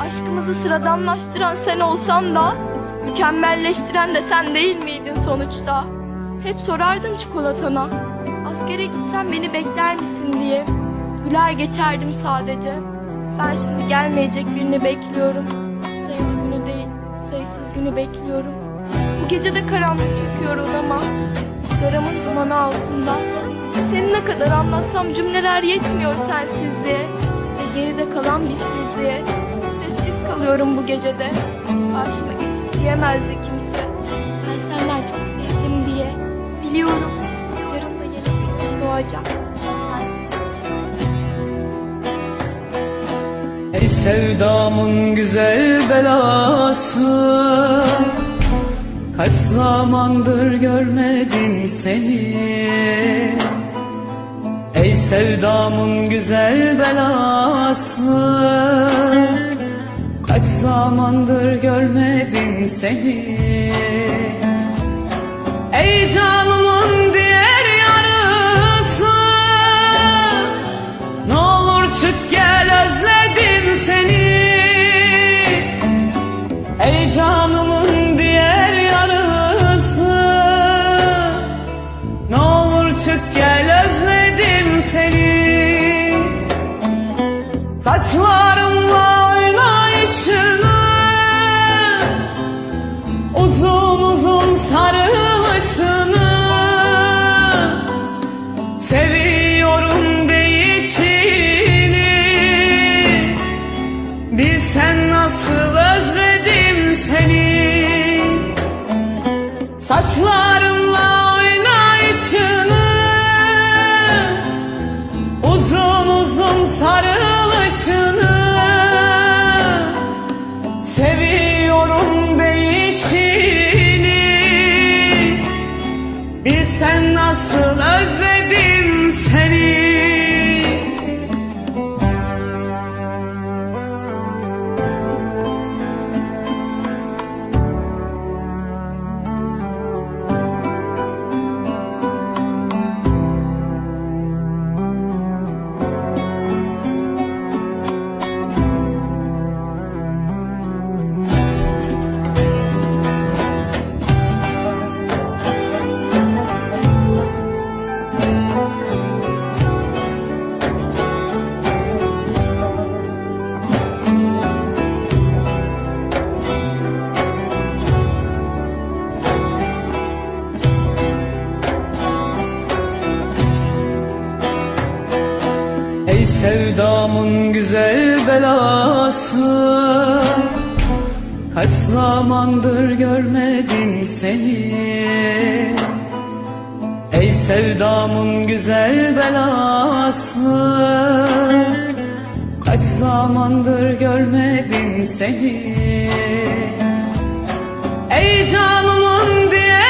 Aşkımızı sıradanlaştıran sen olsan da Mükemmelleştiren de sen değil miydin sonuçta? Hep sorardın çikolatana Askere gitsem beni bekler misin? diye. Güler geçerdim sadece. Ben şimdi gelmeyecek birini bekliyorum. Sayılı günü değil sayısız günü bekliyorum. Bu gece de karanlık çöküyor odama Garamın dumanı altında. Seni ne kadar anlatsam cümleler yetmiyor sensizliğe. Ve geride kalan bizsizliğe Kalıyorum bu gecede. Karşıma geçip diyemezdi kimse. Ben senden çok sevdim diye Biliyorum. Yarın da yeni bir gün doğacak Ey sevdamın güzel belası Kaç zamandır görmedim seni. Ey sevdamın güzel belası zamandır görmedim seni. Ey canımın diğer yarısı Ne olur çık gel özledim seni. Ey canımın diğer yarısı Ne olur çık gel özledim seni. Saçlarımla Saçlarımla oynayışını Uzun uzun sarılışını Ey sevdamın güzel belası Kaç zamandır görmedim seni. Ey sevdamın güzel belası Kaç zamandır görmedim seni. Ey canımın diğer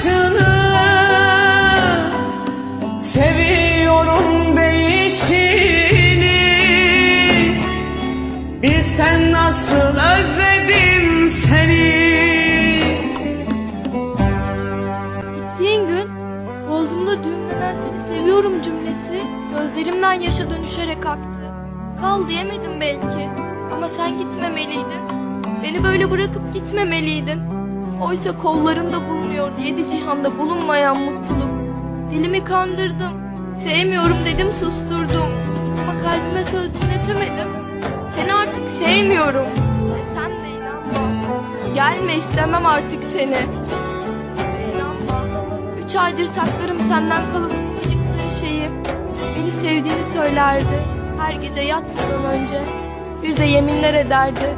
sarılışını Seviyorum değişini Bilsen nasıl özledim seni Gittiğin gün boğazımda düğümlenen seni seviyorum cümlesi gözlerimden yaşa dönüşerek aktı. Kal diyemedim belki ama sen gitmemeliydin. Beni böyle bırakıp gitmemeliydin. Oysa kollarında bulunuyor yedi cihanda bulunmayan mutluluk. Dilimi kandırdım. Sevmiyorum dedim susturdum. Ama kalbime söz dinletemedim. Seni artık sevmiyorum. Sen de inanma. Gelme istemem artık seni. İnanma. Üç aydır saklarım senden ufacık bir şeyi. Beni sevdiğini söylerdi. Her gece yatmadan önce. Bir de yeminler ederdi.